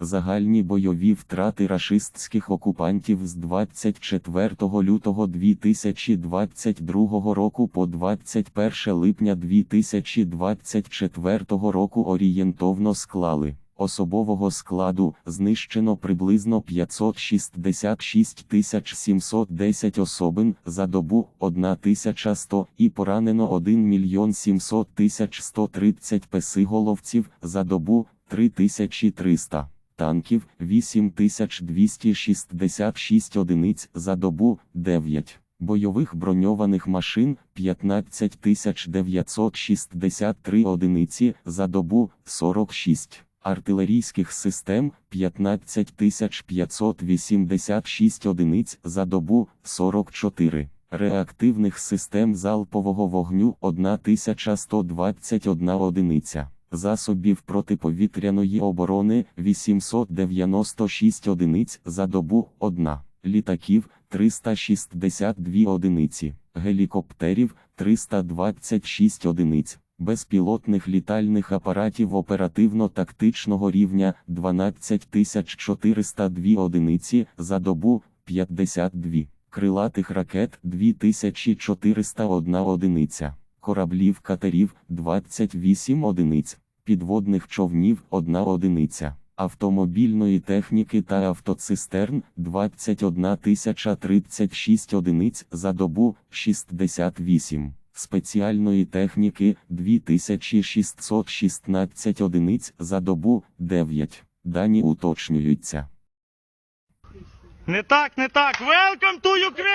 Загальні бойові втрати рашистських окупантів з 24 лютого 2022 року по 21 липня 2024 року орієнтовно склали. Особового складу знищено приблизно 566 710 особин за добу 1100 і поранено 1 мільйон 700 130 песиголовців за добу 3300 танків 8266 одиниць за добу 9. Бойових броньованих машин 15963 одиниці за добу 46. Артилерійських систем 15586 одиниць за добу 44. Реактивних систем залпового вогню 1121 одиниця. Засобів протиповітряної оборони 896 одиниць за добу 1. Літаків 362 одиниці. Гелікоптерів 326 одиниць. Безпілотних літальних апаратів оперативно-тактичного рівня 12402 одиниці за добу 52, крилатих ракет 2401 одиниця, кораблів катерів 28 одиниць, підводних човнів 1 одиниця, автомобільної техніки та автоцистерн 21 036 одиниць за добу 68 спеціальної техніки 2616 одиниць за добу 9. Дані уточнюються. Не так, не так. Welcome to Ukraine!